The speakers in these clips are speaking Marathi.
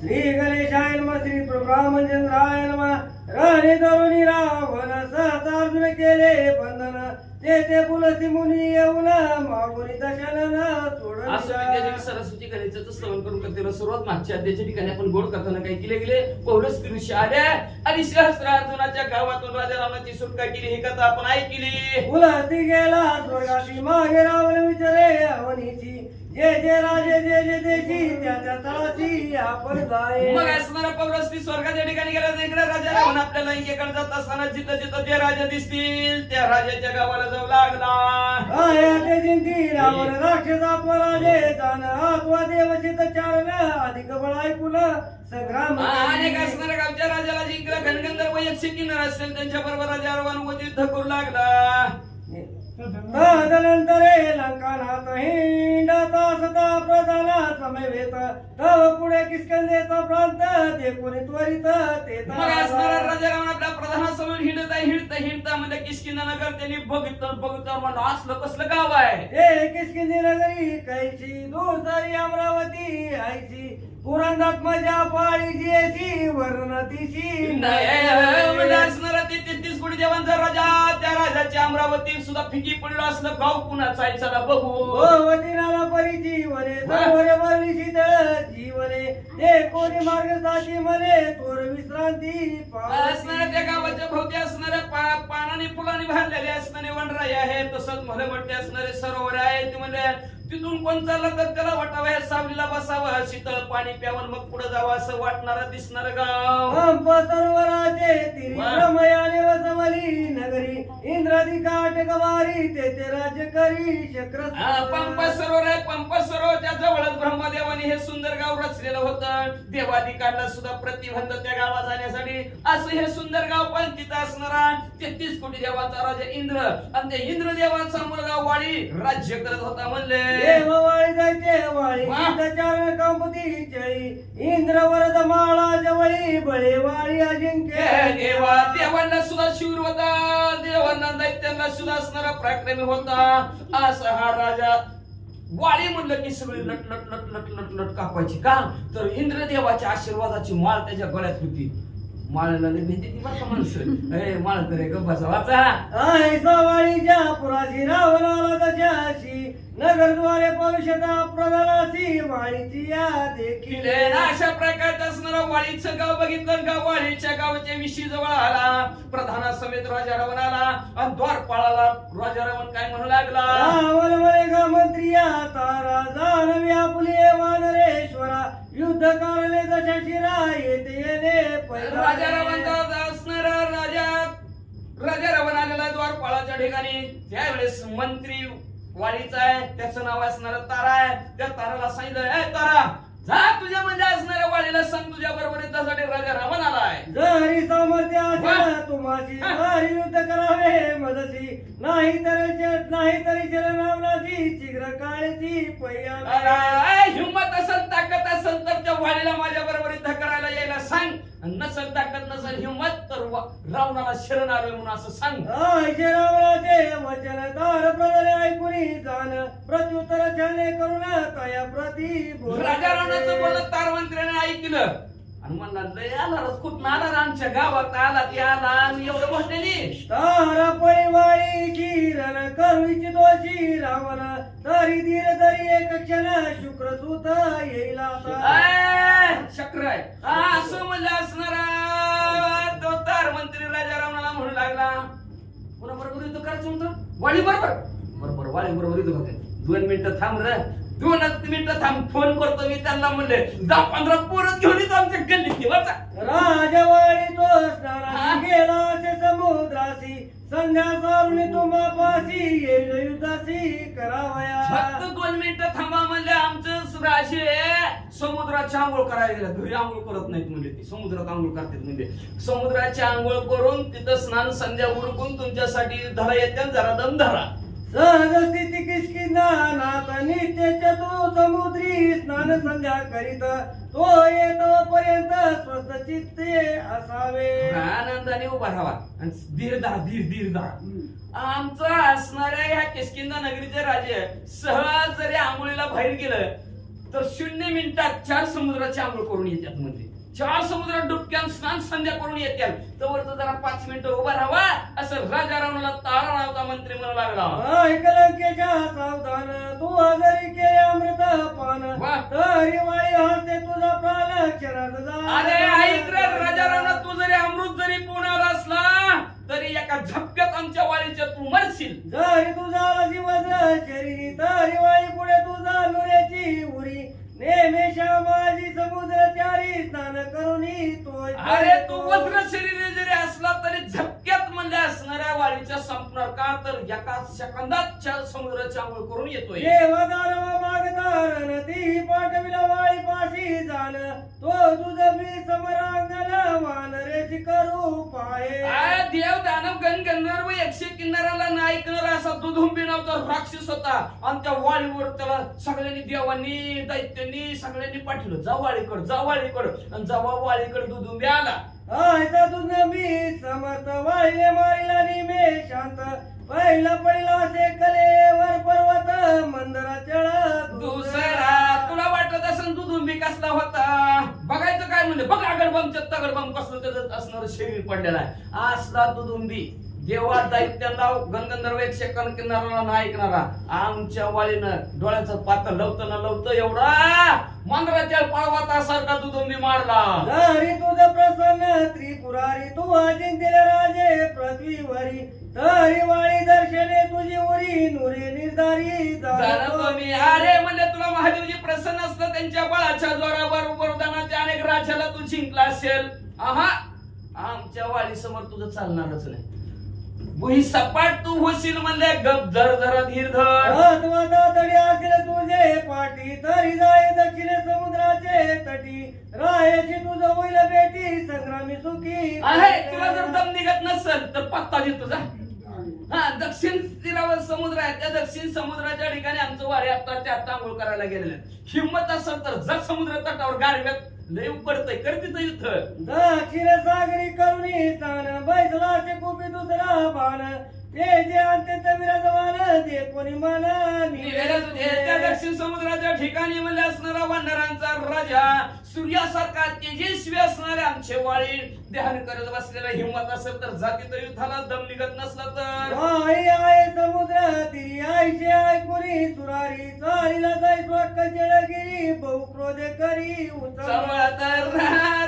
श्री गणेशाय नम श्री प्रभ्रामचंद्राय नम. राणे तरुणी रावण सहसा अर्जुन केले बंधन ते ते पुलसी मुनी येऊन मागुनी दशनन विद्यादेवी सरस्वती गणेशाचं स्तवन करून करतेला सुरुवात मागच्या अध्याच्या ठिकाणी आपण गोड करताना काय केले गेले. पौरस ऋषी आल्या आणि सहस्रार्जुनाच्या गावातून राजा रामाची सुटका केली. ही कथा आपण ऐकली. पुलस्ती गेला स्वर्गाशी मागे रावण विचारे अवनीची जे जे राजे जे जे देशी तळाशी आपण जाये. मग असणारा पौरस्ती स्वर्गाच्या ठिकाणी गेला तर इकडे राजा रावण आपल्याला एकडे जात असताना जिथं जिथं जे राजा दिसतील त्या राजाच्या गावाला जाऊ लागला आहे ते जिंती रावण राक्षस आत्मराजे जाण आत्मा देवचित चारण अधिक बळ ऐकून संग्राम अनेक असणाऱ्या गावच्या राजाला जिंकला? घनगंधर वैयक्तिक किन्नर असेल त्यांच्या बरोबर राजा युद्ध करू लागला. तदनंतरे लंकानाथ हिंडता सदा प्रधान समवेत। तव पुढे किस्कंदेचा प्रांत ते कोणी त्वरित ते मग असणारा राजा रावण आपल्या प्रधानासमोर हिंडता हिंडता हिंडता म्हणजे किशकिंदा नगर त्यांनी बघितलं बघितलं म्हणलं असलं कसलं गाव आहे. ते किस्किंदी नगरी कैची दूर सारी अमरावती आईची पुरंदात मजा पाळीची अशी वर्णतीची म्हणजे अमरावती सुद्धा फिकी पडलं असलं गाव कुणाचं आहे? चला बघू. वतीनाला परिची वने सर्वरे वर्णिशीत जीवने. ते कोणी मार्ग साची मने तोर विश्रांती असणाऱ्या त्या गावाच्या भोवती असणाऱ्या पानाने फुलाने भरलेले असणारे वनराई आहे तसंच भले मोठे असणारे सरोवर आहे ते म्हणजे तिथून कोण चाललं तर त्याला वाटावं हे सावलीला बसावं. शीतळ पाणी प्यावं मग पुढे जावं असं वाटणारं दिसणार गाव. पंप सरोवराचे तिरी वा. ब्रह्मयाने वसवली नगरी. इंद्रादी काट गवारी ते ते राज्य करी शक्र पंप सरोवर आहे पंप ब्रह्मदेवाने हे रचलेलं होतं. देवाधिकांना सुद्धा प्रतिबंध त्या गावात जाण्यासाठी. असं हे सुंदर गाव पण तिथं असणारा तेहतीस कोटी देवाचा राजा इंद्र. आणि ते इंद्र देवाचा मुलगा वाळी राज्य करत होता म्हणले. देव वाळी जायचे वाळी. वा. चारण कंपती चळी इंद्र वरद माळा जवळी बळे वाळी अजिंक्य. देवा देवांना सुद्धा शूर होता. देवांना दैत्यांना सुद्धा असणारा पराक्रमी होता. असा हा राजा वाळी म्हणलं की सगळी लट लट लट लट लट लट कापायची. का? तर इंद्रदेवाच्या आशीर्वादाची माळ त्याच्या गळ्यात होती. माळाला भेटी ती बघा का माणसं? ए माळ तर ग वाचा आहे पुराशी रावला तशाशी नगरद्वारे परुषता प्रधानाशी वाळीची या देखील. अशा प्रकारचं असणारा वाळीचं गाव बघितलं का वाळीच्या गावाच्या विषयी जवळ आला प्रधाना समेत राजा रावण आला आणि द्वारपाळाला राजा रावण काय म्हणू लागला? रावण का मंत्री तारा जानवी आपुले वानरेश्वरा युद्ध कारणे दशाशी येते येणे राजा रावणचा असणारा राजा राजा रावण आलेला द्वारपाळाच्या ठिकाणी. त्यावेळेस मंत्री वाडीचा आहे त्याचं नाव असणार तारा आहे. त्या ताराला सांगितलं तारा जा तुझ्या मध्ये असणाऱ्या वाडीला सांग तुझ्या बरोबर त्यासाठी राजा रावण आलाय जरी सामर्थ्य वा. तुम्हाशी जरी युद्ध करावे मदती नाही तर नाही तरी शरणावलाची शीघ्र काळीची पैया हिंमत असेल ताकद असेल तर त्या वाडीला माझ्या बरोबर युद्ध करायला यायला सांग. नसेल ताकद नसेल हिंमत तर रावणाला शरण आलोय म्हणून असं सांग. आयचे रावणाचे वचन तार प्रधाने ऐकून जाण प्रत्युत्तर छाने करून तया प्रती. राजा रावणाचं बोलणं तारमंत्र्याने ऐकलं. आणि म्हणला लय आला रस कुठं आला रे आमच्या गावात आला ते आला आणि एवढं मोठ्याने तार परिवाळी किरण करुची दोषी रावण तरी धीर तरी एक क्षण शुक्र सुत येईल चक्र आहे. असं म्हणलं असणारा तो तार मंत्री राजा रावणाला म्हणू लागला. कोणा बरोबर युद्ध करायचं होतं? वाळी बरोबर? बरोबर वाळी बरोबर युद्ध करते दोन मिनिटं थांब रे. दोनच मिनिटं थांब फोन करतो मी त्यांना म्हणले दहा पंधरा पोरच घेऊन येतो आमच्या गल्लीत वाचा राजवाडी तो स्नानाशी गेला असे समुद्राशी संध्या सारुणी तुम्हा पाशी येईल युद्धाशी करावया. फक्त दोन मिनिटं थांबा म्हणले आमचं राशी समुद्राची आंघोळ करायला गेला. घरी आंघोळ करत नाहीत म्हणजे ती समुद्रात आंघोळ करतात म्हणजे समुद्राची आंघोळ करून तिथं स्नान संध्या उरकून तुमच्यासाठी धरा येते जरा दम धरा. सहज स्थिती किसकिंदा नाथ नित्य तो समुद्री स्नान संध्या करीत तो येतो पर्यंत स्वस्थ चित्ते असावे आनंदाने उभा राहावा. आणि धीर धरा धीर धीर धरा असणाऱ्या ह्या किसकिंदा नगरीचे राजे. सहज जरी आंघोळीला बाहेर गेलं तर शून्य मिनिटात चार समुद्राची आंघोळ करून येतात म्हणजे चार समुद्रात डुबक्यान स्नान संध्या करून येतात तर तर जरा पाच मिनिटं उभा राहावा. असं राजा रावणाला तारा नावाचा मंत्री म्हणू लागला. ऐकलंकेच्या सावधान तू आजारी केले अमृत पान. तरी वाई हसते तुझा प्राण क्षणात अरे ऐक राजा रावणा तू जरी अमृत जरी पुण्याला असला तरी एका झपक्यात आमच्या वाडीच्या तू मरशील. जरी तुझा जीवज शरीरी तरी समुद्रचारी स्नान करून तो अरे तू वज्र शरीर जरी असला तरी झप असणाऱ्या वाडीच्या संपणार का तर एका सेकंदात चार समुद्राची आंघोळ करून येतोय. पाठविला पाशी जाण तो वानरेची करू पाये आ, देव दानव गण गंधर्व एकशे किन्नराला नाही ऐकणार असा दुधुंबी राक्षस होता. आणि त्या वाळीवर त्याला सगळ्यांनी देवांनी दैत्यांनी सगळ्यांनी पाठवलं. जा वाळीकड जा वाळीकड. आणि जेव्हा वाळीकड दुधुंबी आला आयचा तुझ मी समर्थ वाहिले मारिला निमे शांत. पहिला पहिला असे कलेवर पर्वत मंदरा चढ दुसरा तुला वाटत असेल दुधुंबी कसला होता? बघायचं काय म्हणजे बघ अगडबमच्या तगडबम कसलं त्याचं असणार शरीर पडलेला आहे. असला दुधुंबी देवा दैत्यांना गंगंधर्व एक सेकंद किनारा नाही ऐकणारा आमच्या वाळीनं डोळ्याचं पातळ लवतं ना लवतं एवढा मंदराच्या पळवातासारखा दुधुंबी मारला. जरी तुझ प्रसन्न त्रिपुरारी तू अजिंक्य राजे पृथ्वीवरी तरी वाळी दर्शने तुझी उरी नुरे निर्धारी मी अरे म्हणले तुला महादेवजी प्रसन्न असलं त्यांच्या बळाच्या जोरावर वरदानाच्या अनेक राजाला तू जिंकला असेल. आहा! आमच्या वाडी समोर तुझं चालणारच नाही. भुई सपाट तू होशील म्हणले गप धर धर. धीर धर तडी असेल तुझे पाठी तरी जाय दक्षिण समुद्राचे तटी. तुझ होईल बेटी संग्रामी सुखी. आहे तुला जर दम निघत नसेल तर पत्ता घेतो जा. हा दक्षिण तीरावर समुद्र आहे त्या दक्षिण समुद्राच्या ठिकाणी आमचं वारे आता त्या आंघोळ करायला गेलेलं. हिंमत असेल तर जर समुद्र तटावर गारव्यात लय पडतंय कर तिथं युद्ध दक्षिण सागरी करुणी स्थान बैसला असे कुपी दुसरा बाण. ते जे अत्यंत विराजमान ते कोणी मला त्या दक्षिण समुद्राच्या ठिकाणी म्हणजे असणारा वानरांचा राजा. सूर्यासारखा तेजस्वी असणारे आमचे वाळी ध्यान करत बसलेला हिंमत असेल तर जाती तर युद्धाला दम निघत नसला तर. आई समुद्र तिरी आईचे ऐकुनी सुरारी चालीला जाई स्वक जळगिरी बहु क्रोध करी तर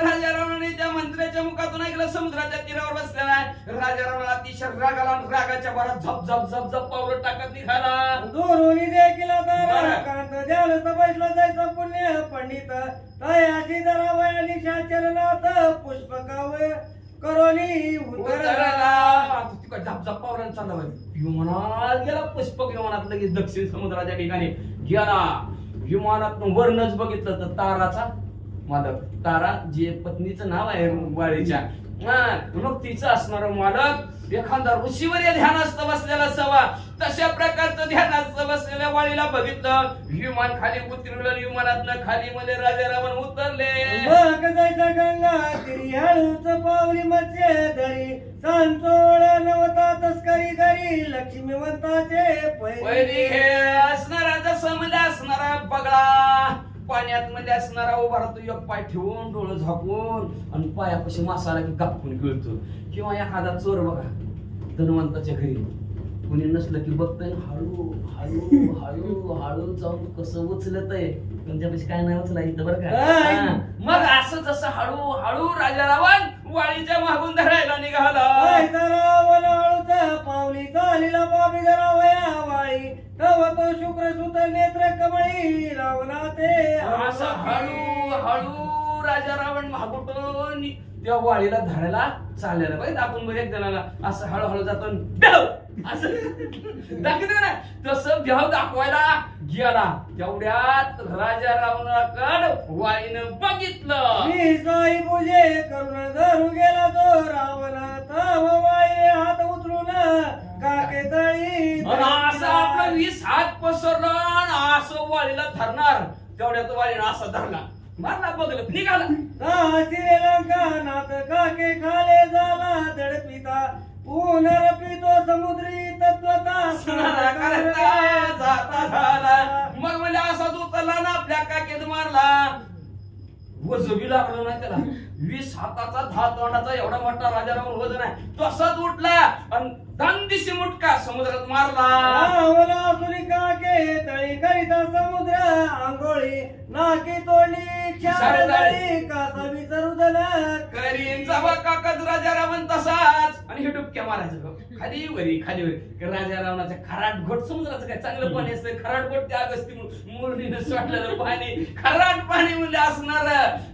राजा रावणाने त्या मंत्र्याच्या मुखातून ऐकलं समुद्राच्या तीरावर बसलेला आहे. राजा रावण अतिशय रागाला आणि रागाच्या भरात झप झप झप झप पावलं टाकत निघाला. दोन्ही देखील तारा बरं. कांत द्याल बैसला जायचं पुण्य पंडित तयाची जरा वयानी चरणात पुष्पकाव करोनी उतरला. उतरला तिकडे चालला विमानात गेला पुष्पक विमानात लगेच दक्षिण समुद्राच्या ठिकाणी गेला विमानात वर्णच बघितलं तर ताराचा मालक. तारा जे पत्नीचं नाव आहे वाडीच्या हा, मग तिचं असणार मालक एखादा ऋषीवर या ध्यानास्त बसलेला सवा तशा प्रकारचं ध्यानास्त बसलेल्या वाळीला बघितलं विमान खाली उतरलं विमानातनं खाली मध्ये राजा रावण उतरले. बघ जायचं गंगा तिरी हळूच पावली मत्स्य धरी नवता तस्करी करी पहिली हे असणारा जसं म्हणजे असणारा बगळा पाण्यात मध्ये असणारा उभा राहतो एक पाय ठेवून डोळं झाकून आणि पायापाशी मासाला की कापून गिळतो. किंवा एखादा चोर बघा धनवंताच्या घरी. कुणी नसलं की बघतोय हळू हळू हळू हळू जाऊन कसं उचलत आहे तुमच्यापाशी काय नाही उचला इथं बरं का. मग असं जसं हळू हळू राजा रावण वाळीच्या मागून धरायला निघाला. पावली चालीला पापी धरावया वाळी. तव तो शुक्र सुत नेत्र कमळी रावणा ते. असं हळू हळू राजा रावण मागुटून त्या वाळीला धरायला चाललेला. पाहिजे आपण बघ एक जणाला. असं हळूहळू जातो! असं. दाखवते ना तसं भ्याव दाखवायला गेला. तेवढ्यात राजा रावणाकड वाळीनं बघितलं. मी साई पूजे करून धरू गेला तो रावण. वाई हात उचलून काके तळी असं आपलं वीस हात पसरलं असं वाळीला धरणार. तेवढ्यात वाळीनं असं धरला. मारला बघलं निघाला. श्रीलंका नाथ काके खाले झाला दडपिता. पुनरपितो समुद्री तत्वता. स्नान करता जाता झाला. मग म्हणजे असाच उचलला ना आपल्या काकेत मारला. वजबी लागलं नाही त्याला. वीस हाताचा दहा तोंडाचा एवढा मोठा राजा राहून वजन आहे तसाच उठला. आणि दांदिशी मुटका समुद्रात मारला. रावला असुरी काके तळी करिता समुद्र आंघोळी नाकी तोंडी क्षार तळी कासा विसरुदला करीन जावा काकाच राजा रावण तसाच. आणि हे डुबक्या मारायचं. खाली वरी खाली वरी. की राजा रावणाच्या खराट घोट समुद्राचं काय चांगलं पाणी असतं? खराट घोट त्या अगस्ती मुरलीनं सोडलेलं पाणी. खराट पाणी म्हणजे असणार.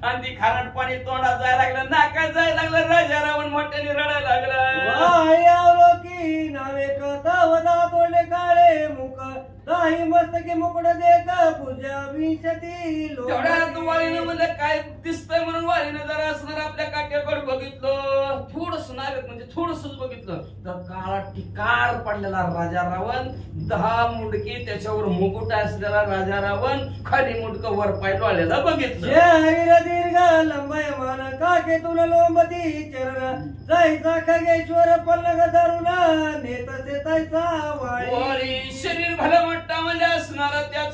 आणि ती खराट पाणी तोंडात जायला लागलं नाकात जायला लागलं राजा रावण मोठ्याने रडायला लागलं. वाह्यावलो की दाही मस्तकी मुकुट देख पूजा विंशती तेवढ्यात वालीनं म्हणलं काय दिसतंय म्हणून वालीनं जरा असणार आपल्या काट्याकडे बघितलं. थोडस नावेत म्हणजे थोडस बघितलं. तर काळा टिकार पडलेला राजा रावण दहा मुंडकी त्याच्यावर मुकुट असलेला राजा रावण खाली मुंडक वर पाय डोळ्याला बघितलं. दीर्घ लंबय मान काके तुला लोंबती चरण. जायचा खगेश्वर पल्लग धरुण नेतसे तैसा वाळी.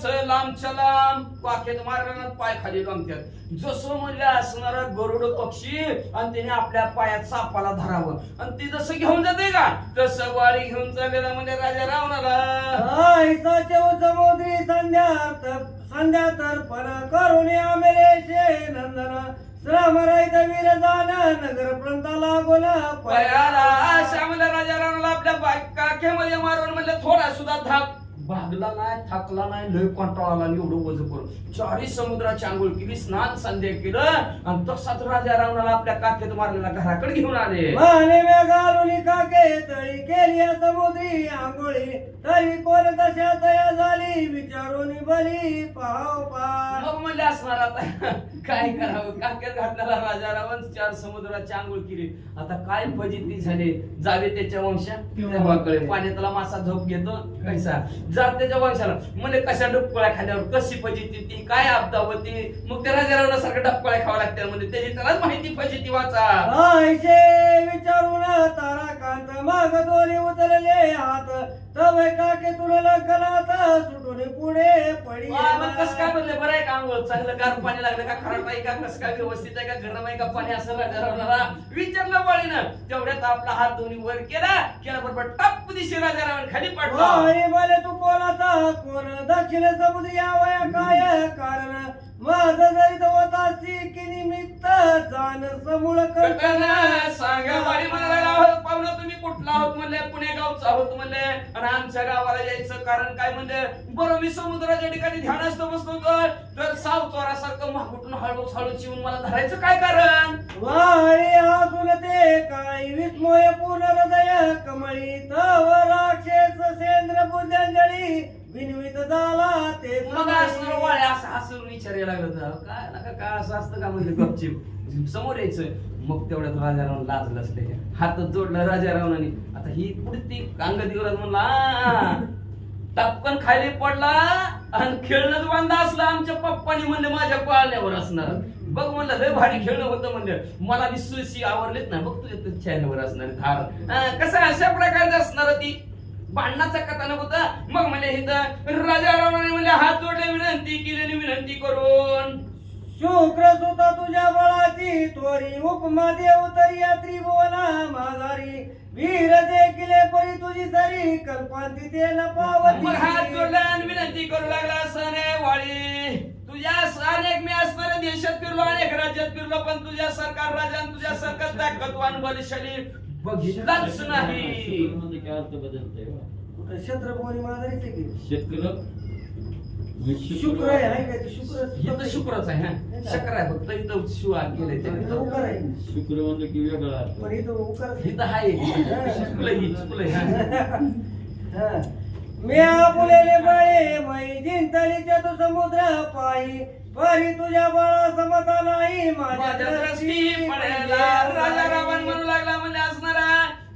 त्याच लांबच्या लांब मारल्यानं पाय खाली गमत्यात. जसं म्हणजे असणार गरुड पक्षी आणि त्याने आपल्या पायात सापाला धरावं. आणि ते जसं घेऊन जाते का? तसं वाळी घेऊन चाललेला म्हणजे राजा रावणाला. समुद्री संध्यात संध्या तर्पण करून आमेले नंदन श्रम रहित वीर नगर प्रंताला गोला पायाला श्यामला राजा रावणाला आपल्या काखेमध्ये मारून म्हणलं थोडा सुद्धा धाक भागला नाही थकला नाही लय कंटाळा आला एवढं वज करून. चारी समुद्राची आंघोळ केली स्नान संध्या केलं आणि तसाच राजा रावणाला आपल्या काखेत मारलेला घराकडे घेऊन आले. माने घालून काके तळी केली समुद्री आंघोळी. तरी कोण दशा तया झाली विचारून बली पाव पा मग म्हणले असणार आता. काय करावं? काक्यात घातलेला राजा रावण चार समुद्राची आंघोळ केली. आता काय फजिती झाली? जावे त्याच्या वंशा तेव्हा कळे पाण्यातला मासा झोप घेतो? कैसा? जा त्याच्या वंशाला. म्हणजे कशा डुबकोळ्या खाल्यावर कशी फजिती ती? काय आपदा होती मग त्या राजा रावणासारखं डबकोळ्या खावा लागतात म्हणजे त्याची त्यालाच माहिती फजिती वाचा. विचारून ताराकांत माग दोन्ही उतरले हात. तवे काके तुला लंकनात सुटून पुढे पडी कसं काय म्हणले? बरं आहे का आंघोळ? चांगलं गार पाणी लागलं का? खराब आहे का? कसं काय व्यवस्थित आहे का? गरम आहे का? पाणी असं राजा रावणाला विचारलं पाळीनं तेवढ्यात आपला हात दोन्ही वर केला. केला बरोबर टप दिशी राजा रावण खाली पडला. वाणी बोले तू कोणाचा? कोण दक्षिण समुद्री यावया काय कारण? माझं जरी होत असती की निमित्त जाण समूळ कळकळलं, सांगा आहोत पाहुणं तुम्ही कुठला आहोत म्हणले? पुणे गावचा आहोत म्हणले. आणि आमच्या गावाला यायचं कारण काय म्हणले? बरं मी समुद्राच्या ठिकाणी ध्यानस्थ बसलो होतो. तर साव चोरासारखं मागुटून हळू हळू चिवून मला धरायचं काय कारण? वाळी ते काय? विस्मय पूर्ण हृदय कमळी तव राक्षस सेंद्र विनवित झाला ते मग असं वाळे असं हसून विचारायला लागलं काय नका काय असं असतं का म्हणजे गपचिप? समोर यायचं. मग तेवढ्यात राजाराव लाजलं असले हात जोडला राजारावणाने आता ही पुढती अंगदीवर म्हणला टपकन खाली पडला आणि खेळणं बांधा असलं आमच्या पप्पानी म्हणले माझ्या पाळण्यावर असणार. बघ म्हणलं लय भारी खेळणं होतं म्हणलं. मला विश्वसी आवडलेत ना बघ तुझ्या चॅनलवर असणार धार. कसं अशा प्रकारचं असणार ती? भांडणाचा कथानक होता मग म्हणले हे राजा रावणाने म्हणले हात जोडले विनंती केलेली विनंती करून. शुक्र सुद्धा तुझ्या बळाची तोरी उपमा देव तरी या त्रिभुवना माघारी. वीर देखिले परी तुझी सरी कल्पांती ते न हात पावती. जोडला आणि विनंती करू लागला सने वाळी. तुझ्या अनेक मी असणाऱ्या देशात फिरलो अनेक राज्यात फिरलो पण तुझ्या सरकार राजा तुझ्या सरकार ताकदवान बलशाली बघितलाच नाही. बा? छत्रपती माघारीचे की शुक्र शुक्र आहे हाय काय ते शुक्र इथं शुक्रच आहे हा. शक्र आहे फक्त इथं शिवा गेले इथं उकार आहे शुक्र म्हणलं की वेगळा अर्थ. पण इथं उकार इथं आहे शुक्ल ही. चुकलं हा. मी आपुलेले बळे मै जिंतलीच्या तू समुद्र पायी परी तुझ्या बळा समता नाही माझ्या दृष्टी राजा रावण म्हणू लागला म्हणजे असणारा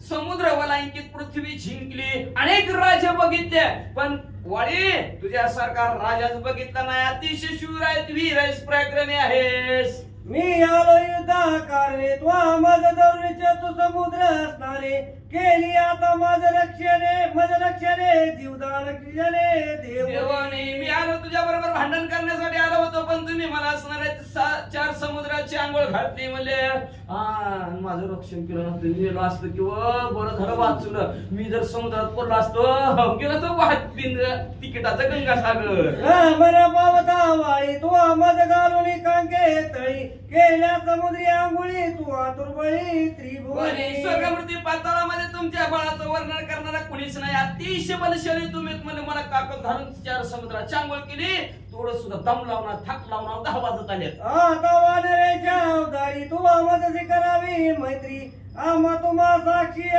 समुद्र वलांकित पृथ्वी जिंकली. अनेक राज्य बघितले पण वाडी तुझ्या सरकार राजाच बघितला नाही. अतिशय शूर आहे वीर आहेस पराक्रमी आहेस. मी आलो युद्धा कारणे तू माझ दरुणीचे तू समुद्र असणारे. केली आता माझ रक्षणे माझ रक्षणे जीवदान रक्षणे देव. देवाने मी आलो तुझ्या बरोबर भांडण करण्यासाठी आलो होतो पण तुम्ही मला असणाऱ्या सा- चार समुद्राची आंघोळ घातली म्हणजे हा, माझं रक्षण केलं मी गेलो असतं किंवा बरं झालं वाचलं मी जर समुद्रात पडलो असतो गेलो तो वाहत बिंद तिकिटाचा गंगासागर. मन पावता वाळी तू मज घालून कांके तळी. केल्या समुद्री आंघोळी तू आतुर बळी बरे, त्रिभुवनी स्वर्गमृती पाताळामध्ये तुमच्या बळाचं वर्णन करणारा कुणीच नाही. अतिशय बलशाली तुम्ही. म्हणजे मला काकत घालून चार समुद्राची आंघोळ केली. थोडं सुद्धा दम लावणार थाक लावणार दहा वाजत आले आता वानरेच्या अवतारी तू मदती करावी मैत्री. आम्हा तुम्हा साक्षी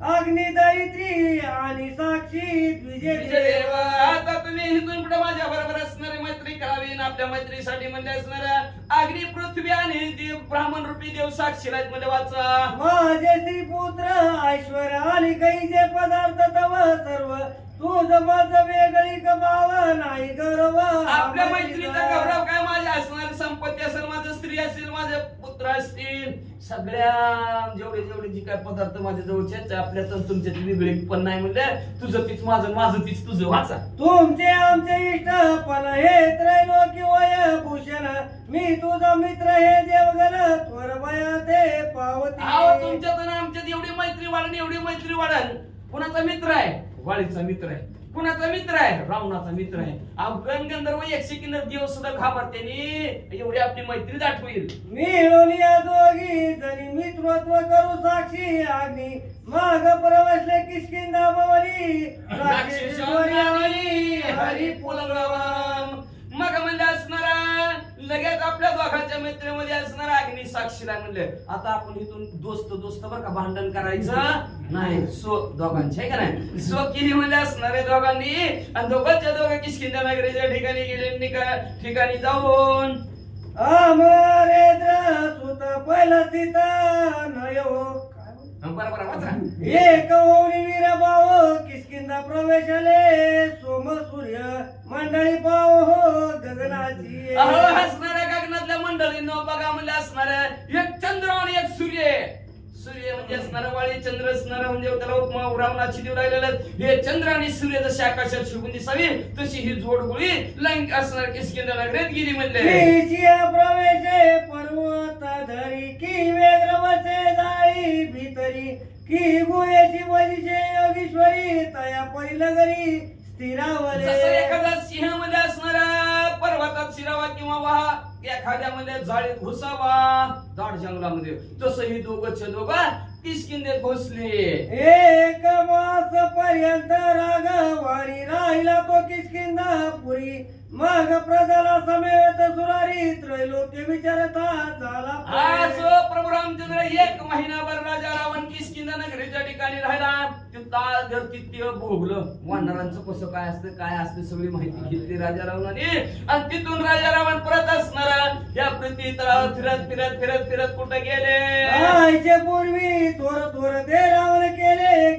आग अग्नी दैत्री आणि साक्षी देव, आता तुम्ही पुढे माझ्या बरोबर असणारे मैत्री करावी आणि आपल्या मैत्रीसाठी म्हणजे असणाऱ्या अग्नी पृथ्वी आणि देव ब्राह्मण रूपी देव साक्षी आहेत म्हणजे वाचा. माझे श्री पुत्र ऐश्वर आणि कैचे पदार्थ तव सर्व तुझ माझ वेगळी कमाव नाही गर्व. आपल्या मैत्रीचा गौरव काय? माझी असणारी संपत्ती असेल माझं स्त्री असेल माझे पुत्र असतील. सगळ्या जेवढे जेवढे जी काय पदार्थ माझ्या जवळचे आणि तुमच्यात वेगळे पण नाही म्हणजे तुझं पीच माझं माझं पीच तुझं वाचा तुमचे आमचे इष्ट पण हे त्रैलोकी वय भूषण मी तुझा मित्र हे देवगण त्वर बया ते पावती तुमच्यात आणि आमच्यात एवढी मैत्री वाढन एवढी मैत्री वाढन कुणाचा मित्र आहे? वाळीचा मित्र आहे. कुणाचा मित्र आहे? रावणाचा मित्र आहे. अफगाण गंधर्व एकशे किन्नर देव सुद्धा घाबरते एवढी आपली मैत्री दाखवेल मिळून या दोघी जणी मित्रत्व करू साक्षी अग्नी माग प्रवसले किशकिंदा भवनी. हरी पुलंगराम मग म्हणजे लगेच आपल्या दोघांच्या मैत्रीमध्ये असणारा अग्नी साक्षीला म्हणले. आता आपण इथून दोस्त दोस्त बरं का भांडण करायचं? नाही. सो दोघांचे का नाही? सो किरी म्हणजे आहे दोघांनी. आणि दोघांच्या दोघं किशकिंदा नगरीच्या ठिकाणी गेले ठिकाणी जाऊन. अमरेंद्र सुत पहिला तिथं नयो. वाचा. एक ओरी वीर भाव प्रवेश आले सोम सूर्य. मंडळी पाव हो गगनाची अहो हसणाऱ्या गगनातल्या मंडळींनो बघा म्हणजे असणाऱ्या एक चंद्र आणि एक सूर्य आहे. सूर्य म्हणजे असणारा वाळी चंद्र असणारा म्हणजे त्याला उपमा रावणाची देऊ राहिलेलं आहे. हे चंद्र आणि सूर्य जशी आकाशात शिकून दिसावी तशी ही जोडगोळी लंक असणार किसकिंदा नगरीत गेली म्हणले किचिया प्रवेशे पर्वत धरी की वेग्र वसे जाळी भीतरी की गुयेची वजिशे योगीश्वरी तया पहिलगरी स्थिरावले जसं एखादा सिंहमध्ये असणारा पर्वतात शिरावा किंवा वाहा एखाद्यामध्ये झाडीत घुसावा. दाट जंगलामध्ये तसं ही दोघंच्या दोघं किसकिंदेत घुसले. एक मास पर्यंत राग वारी राहिला तो किसकिंदा पुरी. मग प्रजाला समेत सुरारी त्रैलोक्य विचारता झाला. सो प्रभू रामचंद्र एक महिनाभर राजा रावण किसकिंदा नगरीच्या ठिकाणी राहिला. तिथं धरती ते भोगलं. वानरांचं कसं काय असतं काय असतं सगळी माहिती घेतली राजा रावणाने. आणि तिथून राजा रावण परत असणारा या पृथ्वी तळावर फिरत फिरत फिरत फिरत कुठे गेले? पूर्वी थोर थोर ते रावण केले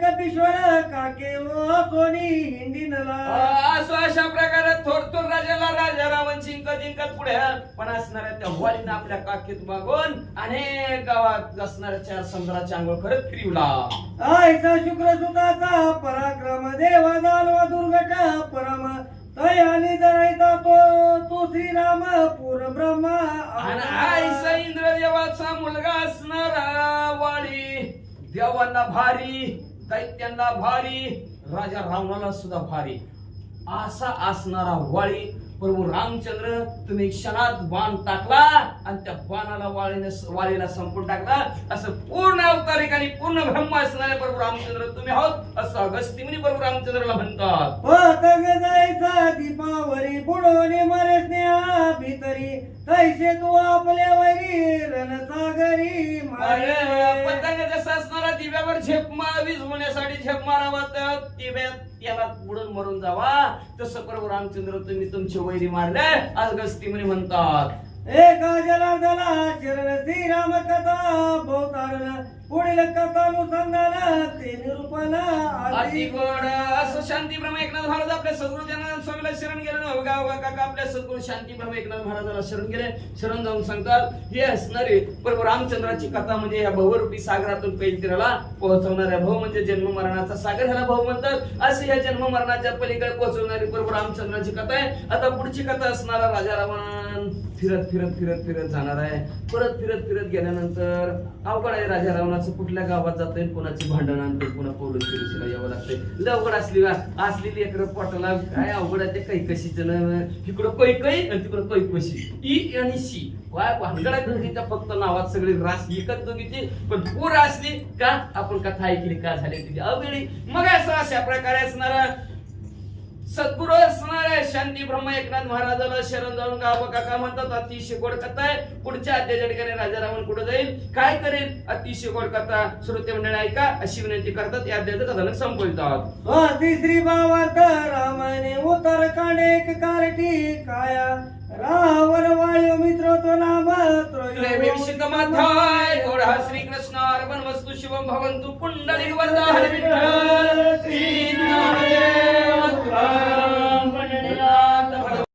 कपीश्वर काके सोनी असं अशा प्रकारे थोर थोर राजाला राजा रावण जिंकत जिंकत पुढे. पण असणाऱ्या त्या वालीनं आपल्या काकीत मागून अनेक गावात असणाऱ्या चार समुद्राची आंघोळ करत फिरवला. आईचा शुक्र सुताचा पराक्रम देवा जालवा दुर्घट परम तयानी जरायचा तो तो श्रीराम पूर ब्रह्मा आणि आईचा इंद्रदेवाचा मुलगा असणारा वाळी देवांना भारी दैत्यांना भारी राजा रावणाला सुद्धा भारी. असा असणारा वाळी प्रभू रामचंद्र तुम्ही क्षणात बाण टाकला आणि त्या बाणाला वाळीने वाळीला संपून टाकला. असं पूर्ण अवतारिक आणि पूर्ण ब्रह्म असणारे प्रभू रामचंद्र तुम्ही आहोत असं अगस्ती मुनी प्रभू रामचंद्रला म्हणतात. पतंग जायचा दीपावरी बुडवणे मरे स्नेहा भीतरी तैसे तू आपल्या वरी रणसागरी मारे. पतंग जसा असणारा दिव्यावर झेप मा वीज होण्यासाठी झेप मारावा तर दिव्यात याला बुडून मरून जावा. तसं बरोबर रामचंद्र तुम्ही तुमचे वैरी मारले आज गस्ती म्हणे म्हणतात. एका जलार्दना शरण श्रीराम कथा भोवतारण पुढील कथानुसंधान ते निरूपण अति आदी गोड. असं शांती ब्रह्म एकनाथ महाराज आपल्या सद्गुरु जनार्दन स्वामीला शरण गेले ना. गाव काका आपल्या सद्गुरु शांती ब्रह्म एकनाथ महाराजाला शरण गेले. शरण जाऊन सांगतात हे असणारे बरोबर रामचंद्राची कथा म्हणजे या भवरूपी सागरातून पैतीराला पोहोचवणाऱ्या भाऊ म्हणजे जन्म मरणाचा सागर ह्याला भाऊ म्हणतात. असे या जन्म मरणाच्या पलीकडे पोहोचवणारी बरोबर रामचंद्राची कथा आहे. आता पुढची कथा असणारा राजा रावण. फिरत फिरत फिरत फिरत जाणार आहे. परत फिरत फिरत गेल्यानंतर अवघड आहे राजा रावणाचं. कुठल्या गावात जातंय कोणाची भांडण आणते पुन्हा पोलीस बिलिसला यावं लागतंय. लय अवघड असली असलेली एक पोटाला काय अवघड आहे ते कैकशीच तिकडं कैकई आणि तिकडं कैकशी ई आणि शी वाय भानगडा दोघीच्या फक्त नावात सगळी रास एकच दोघीची पण पूर असली का? आपण कथा ऐकली का झाली तिची अवघडी मग असं अशा प्रकारे असणार सद्गुरु असणाऱ्या शांती ब्रह्म एकनाथ महाराजाला शरण जाऊन गाव काका म्हणतात अतिशय गोड कथा आहे. पुढच्या अध्याय ठिकाणी राजा रावण कुठे जाईल? काय करेल? अतिशय गोड कथा श्रोते मंडळी ऐका. अशी विनंती करतात. या अध्यायाचं कथानक संपवितात. श्री बाबा रामाने उतर कांडे कारटी काया रावण वायू मित्र तो नाम विशिष्ट माथाय गोडा श्री कृष्ण अर्पण वस्तू शिवम भवंतु पुंडलिक वरदा हरी विठ्ठल श्री नारायण